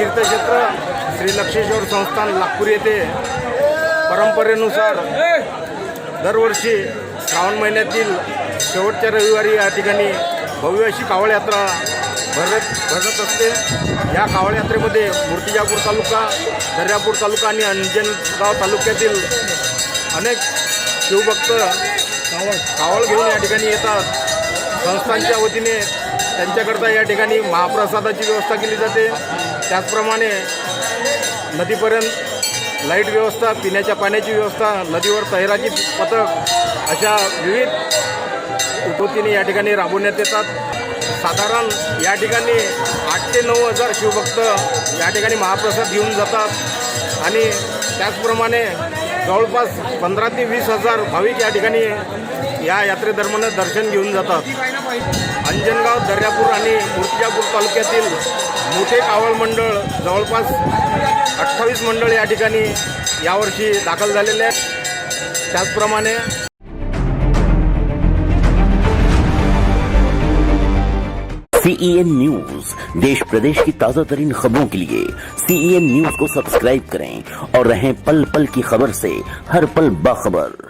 तीर्थक्षेत्र श्री लक्षेश्वर संस्थान नागपूर येथे परंपरेनुसार दरवर्षी श्रावण महिन्यातील शेवटच्या रविवारी या ठिकाणी भव्य अशी कावड यात्रा भरत भरत असते. या कावड यात्रेमध्ये मूर्तिजापूर तालुका दर्यापूर तालुका आणि अंजनगाव तालुक्यातील अनेक शिवभक्त कावळ घेऊन या ठिकाणी येतात. संस्थांच्या वतीने त्यांच्याकरता या ठिकाणी महाप्रसादाची व्यवस्था केली जाते. त्याचप्रमाणे नदीपर्यंत लाइट व्यवस्था पिण्याच्या पाण्याची व्यवस्था नदीवर तैराची पथक अशा विविध उपवतीने या ठिकाणी राबवण्यात येतात. साधारण या ठिकाणी आठ ते नऊ हजार शिवभक्त या ठिकाणी महाप्रसाद घेऊन जातात आणि त्याचप्रमाणे जवळपास पंधरा ते वीस हजार भाविक या ठिकाणी या यात्रेदरम्यान दर्शन घेऊन जातात. अंजनगाव दर्यापूर आणि मूर्तिजापूर तालुक्यातील मोठे कावळ मंडळ जवळपास अठ्ठावीस मंडळ या ठिकाणी यावर्षी दाखल झालेले आहेत. त्याचप्रमाणे सीईएन न्यूज़ देश प्रदेश की ताज़ा तरीन खबरों के लिए सीईएन न्यूज़ को सब्सक्राइब करें और रहें पल पल की खबर से हर पल बाखबर।